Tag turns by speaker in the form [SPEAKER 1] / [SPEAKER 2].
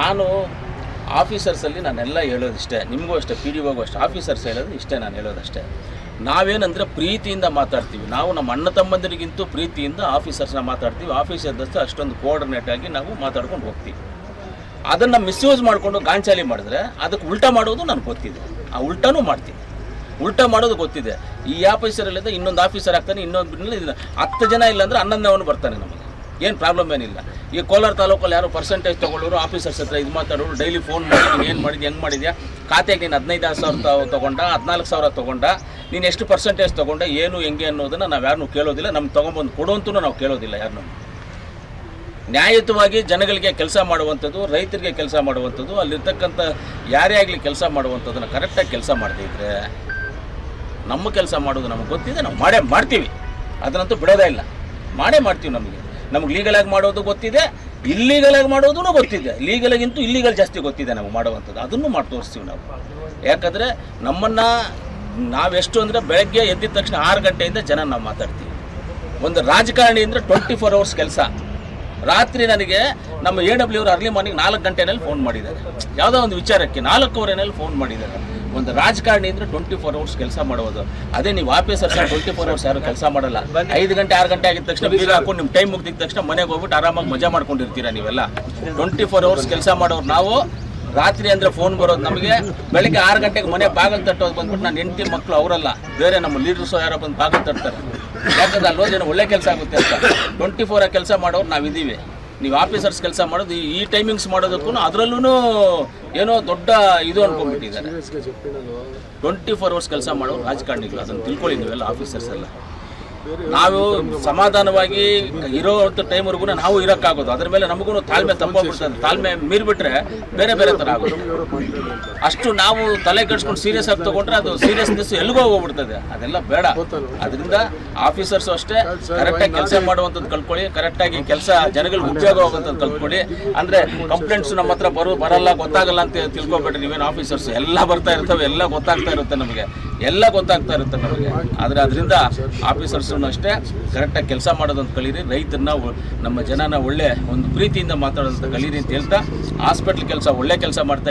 [SPEAKER 1] ನಾನು ಆಫೀಸರ್ಸಲ್ಲಿ ನಾನೆಲ್ಲ ಹೇಳೋದಿಷ್ಟೇ ನಿಮಗೂ ಅಷ್ಟೇ ಪಿ ಡಿ ಅಷ್ಟೇ. ಆಫೀಸರ್ಸ್ ಹೇಳೋದು ಇಷ್ಟೇ, ನಾನು ಹೇಳೋದಷ್ಟೇ ನಾವೇನಂದರೆ ಪ್ರೀತಿಯಿಂದ ಮಾತಾಡ್ತೀವಿ. ನಾವು ನಮ್ಮ ಅಣ್ಣ ತಮ್ಮಂದಿರಿಗಿಂತ ಪ್ರೀತಿಯಿಂದ ಆಫೀಸರ್ಸ್ನ ಮಾತಾಡ್ತೀವಿ. ಆಫೀಸರ್ದಷ್ಟು ಅಷ್ಟೊಂದು ಕೋಆರ್ಡಿನೇಟ್ ಆಗಿ ನಾವು ಮಾತಾಡ್ಕೊಂಡು ಹೋಗ್ತೀವಿ. ಅದನ್ನು ಮಿಸ್ಯೂಸ್ ಮಾಡಿಕೊಂಡು ಗಾಂಚಾಲಿ ಮಾಡಿದ್ರೆ ಅದಕ್ಕೆ ಉಲ್ಟಾ ಮಾಡೋದು ನನಗೆ ಗೊತ್ತಿದೆ. ಆ ಉಲ್ಟಾನೂ ಮಾಡ್ತೀನಿ. ಉಲ್ಟಾ ಮಾಡೋದು ಗೊತ್ತಿದೆ. ಈ ಆಫೀಸರಲ್ಲಿದ್ದ ಇನ್ನೊಂದು ಆಫೀಸರ್ ಆಗ್ತಾನೆ ಇನ್ನೊಂದು ಹತ್ತು ಜನ ಇಲ್ಲಾಂದ್ರೆ ಅವನು ಬರ್ತಾನೆ ನಮಗೆ. ಏನು ಪ್ರಾಬ್ಲಮ್ ಏನಿಲ್ಲ. ಈ ಕೋಲಾರ ತಾಲೂಕಲ್ಲಿ ಯಾರು ಪರ್ಸೆಂಟೇಜ್ ತೊಗೊಳ್ಳೋರು ಆಫೀಸರ್ಸ್ ಹತ್ರ ಇದು ಮಾತಾಡೋರು ಡೈಲಿ ಫೋನ್ ಮಾಡಿ ಏನು ಮಾಡಿದ್ಯಾ ಹೆಂಗೆ ಮಾಡಿದ್ಯಾ? ಖಾತೆಗೆ ನೀನು ಹದಿನೈದು ಸಾವಿರ ತೊಗೊಂಡ, ಹದಿನಾಲ್ಕು ಸಾವಿರ ತೊಗೊಂಡ, ನೀನು ಎಷ್ಟು ಪರ್ಸೆಂಟೇಜ್ ತೊಗೊಂಡ, ಏನು, ಹೆಂಗೆ ಅನ್ನೋದನ್ನು ನಾವು ಯಾರನ್ನೂ ಕೇಳೋದಿಲ್ಲ. ನಮ್ಗೆ ತೊಗೊಂಬಂದು ಕೊಡುವಂತೂ ನಾವು ಕೇಳೋದಿಲ್ಲ ಯಾರನ್ನು ನ್ಯಾಯಯುತವಾಗಿ ಜನಗಳಿಗೆ ಕೆಲಸ ಮಾಡುವಂಥದ್ದು, ರೈತರಿಗೆ ಕೆಲಸ ಮಾಡುವಂಥದ್ದು, ಅಲ್ಲಿರ್ತಕ್ಕಂಥ ಯಾರೇ ಆಗಲಿ ಕೆಲಸ ಮಾಡುವಂಥದ್ದನ್ನು ಕರೆಕ್ಟಾಗಿ ಕೆಲಸ ಮಾಡ್ತಿದ್ರೆ ನಮ್ಮ ಕೆಲಸ ಮಾಡೋದು ನಮಗೆ ಗೊತ್ತಿದೆ, ನಾವು ಮಾಡೇ ಮಾಡ್ತೀವಿ. ಅದನ್ನಂತೂ ಬಿಡೋದೇ ಇಲ್ಲ. ಮಾಡೇ ಮಾಡ್ತೀವಿ ನಮಗೆ. ನಮ್ಗೆ ಆಗಿ ಮಾಡೋದು ಗೊತ್ತಿದೆ ಇಲ್ಲೀಗಲಾಗಿ ಮಾಡೋದೂ ಗೊತ್ತಿದೆ. ಲೀಗಲಾಗಿಂತೂ ಇಲ್ಲೀಗಲ್ ಜಾಸ್ತಿ ಗೊತ್ತಿದೆ ನಮಗೆ ಮಾಡುವಂಥದ್ದು. ಅದನ್ನು ಮಾಡಿ ತೋರಿಸ್ತೀವಿ ನಾವು. ಯಾಕಂದರೆ ನಮ್ಮನ್ನು ನಾವೆಷ್ಟು ಅಂದರೆ ಬೆಳಗ್ಗೆ ಎದ್ದಿದ ತಕ್ಷಣ ಆರು ಗಂಟೆಯಿಂದ ಜನ ನಾವು ಮಾತಾಡ್ತೀವಿ. ಒಂದು ರಾಜಕಾರಣಿ ಅಂದರೆ ಟ್ವೆಂಟಿ ಫೋರ್ ಅವರ್ಸ್ ಕೆಲಸ. ರಾತ್ರಿ ನನಗೆ ನಮ್ಮ ಎ ಡಬ್ಲ್ಯೂ ಅವರು ಅರ್ಲಿ ಮಾರ್ನಿಂಗ್ ನಾಲ್ಕು ಗಂಟೆನಲ್ಲಿ ಫೋನ್ ಮಾಡಿದ್ದಾರೆ. ಯಾವುದೋ ಒಂದು ವಿಚಾರಕ್ಕೆ ನಾಲ್ಕೂವರೆನಲ್ಲಿ ಫೋನ್ ಮಾಡಿದ್ದಾರೆ. ಒಂದು ರಾಜಕಾರಣಿ ಅಂದರೆ ಟ್ವೆಂಟಿ ಫೋರ್ ಅವರ್ಸ್ ಕೆಲಸ ಮಾಡೋದು ಅದೇ ನೀವು ಆಫೀಸರ್ಸ್ ಟ್ವೆಂಟಿ ಫೋರ್ ಅವರ್ಸ್ ಯಾರು ಕೆಲಸ ಮಾಡಲ್ಲ. ಐದು ಗಂಟೆ ಆರು ಗಂಟೆ ಆಗಿದ ತಕ್ಷಣ ಬೀಗ ಹಾಕೊಂಡು ನಿಮ್ಮ ಟೈಮ್ ಮುಗಿದ ತಕ್ಷಣ ಮನೆಗೆ ಹೋಗ್ಬಿಟ್ಟು ಆರಾಮಾಗಿ ಮಜಾ ಮಾಡ್ಕೊಂಡಿರ್ತೀರಾ ನೀವೆಲ್ಲ? ಟ್ವೆಂಟಿ ಫೋರ್ ಅವರ್ಸ್ ಕೆಲಸ ಮಾಡೋರು ನಾವು. ರಾತ್ರಿ ಅಂದರೆ ಫೋನ್ ಬರೋದು ನಮಗೆ. ಬೆಳಿಗ್ಗೆ ಆರು ಗಂಟೆಗೆ ಮನೆ ಬಾಗಲ್ ತಟ್ಟೋದು ಬಂದ್ಬಿಟ್ಟು ನಾನು ಹೆಂಡತಿ ಮಕ್ಕಳು ಅವರಲ್ಲ. ಬೇರೆ ನಮ್ಮ ಲೀಡರ್ಸು ಯಾರೋ ಬಂದು ಬಾಗಿಲು ತಟ್ತಾರೆ. ಯಾಕಂದ್ರೆ ಅಲ್ಲಿ ಒಳ್ಳೆ ಕೆಲಸ ಆಗುತ್ತೆ ಅಂತ. ಟ್ವೆಂಟಿ ಫೋರ್ ಕೆಲಸ ಮಾಡೋರು ನಾವಿದ್ದೀವಿ. ನೀವು ಆಫೀಸರ್ಸ್ ಕೆಲಸ ಮಾಡೋದು ಈ- ಟೈಮಿಂಗ್ಸ್ ಮಾಡೋದಕ್ಕೂ ಅದರಲ್ಲೂ ಏನೋ ದೊಡ್ಡ ಇದು ಅನ್ಕೊಂಡ್ಬಿಟ್ಟಿದ್ದಾರೆ. ಟ್ವೆಂಟಿ ಫೋರ್ ಅವರ್ಸ್ ಕೆಲಸ ಮಾಡೋ ರಾಜಕಾರಣಿಗಳು ಅದನ್ನು ತಿಳ್ಕೊಳ್ಳಿ ನೀವೆಲ್ಲ ಆಫೀಸರ್ಸ್ ಎಲ್ಲ. ನಾವು ಸಮಾಧಾನವಾಗಿ ಇರೋ ಟೈಮ್ವರೆಗೂ ನಾವು ಇರೋಕ್ಕಾಗೋದು. ಅದ್ರ ಮೇಲೆ ನಮಗೂ ತಾಳ್ಮೆ ತಪ್ಪೋಗ್ಬಿಡ್ತದೆ ತಾಳ್ಮೆ ಮೀರಿಬಿಟ್ರೆ ಬೇರೆ ಬೇರೆ ಥರ ಆಗೋದು. ಅಷ್ಟು ನಾವು ತಲೆ ಕೆಡ್ಸ್ಕೊಂಡು ಸೀರಿಯಸ್ ಆಗಿ ತಗೊಂಡ್ರೆ ಅದು ಸೀರಿಯಸ್ನೆಸ್ ಎಲ್ಲಿಗೂ ಹೋಗ್ಬಿಡ್ತದೆ. ಅದೆಲ್ಲ ಬೇಡ. ಅದರಿಂದ ಆಫೀಸರ್ಸ್ ಅಷ್ಟೇ ಕರೆಕ್ಟಾಗಿ ಕೆಲಸ ಮಾಡುವಂಥದ್ದು ಕಲ್ತ್ಕೊಳ್ಳಿ. ಕರೆಕ್ಟಾಗಿ ಕೆಲಸ ಜನಗಳಿಗೆ ಉಪಯೋಗ ಹೋಗುವಂಥದ್ದು ಕಲ್ತ್ಕೊಳ್ಳಿ. ಅಂದರೆ ಕಂಪ್ಲೇಂಟ್ಸ್ ನಮ್ಮ ಹತ್ರ ಬರೋ ಬರಲ್ಲ, ಗೊತ್ತಾಗಲ್ಲ ಅಂತ ತಿಳ್ಕೊಬೇಡ್ರಿ ನೀವೇನು ಆಫೀಸರ್ಸ್ ಎಲ್ಲ ಬರ್ತಾ ಇರ್ತವೆ, ಎಲ್ಲ ಗೊತ್ತಾಗ್ತಾ ಇರುತ್ತೆ ನಮಗೆ. ಎಲ್ಲ ಗೊತ್ತಾಗ್ತಾ ಇರುತ್ತೆ ನಮಗೆ. ಆದರೆ ಅದರಿಂದ ಆಫೀಸರ್ಸನ್ನು ಅಷ್ಟೇ ಕರೆಕ್ಟಾಗಿ ಕೆಲಸ ಮಾಡೋದಂತ ಕಲೀರಿ. ರೈತರನ್ನ ನಮ್ಮ ಜನನ ಒಳ್ಳೆ ಒಂದು ಪ್ರೀತಿಯಿಂದ ಮಾತಾಡೋದಂತ ಕಲೀರಿ ಅಂತ ಹೇಳ್ತಾ, ಹಾಸ್ಪಿಟ್ಲ್ ಕೆಲಸ ಒಳ್ಳೆ ಕೆಲಸ ಮಾಡ್ತಾ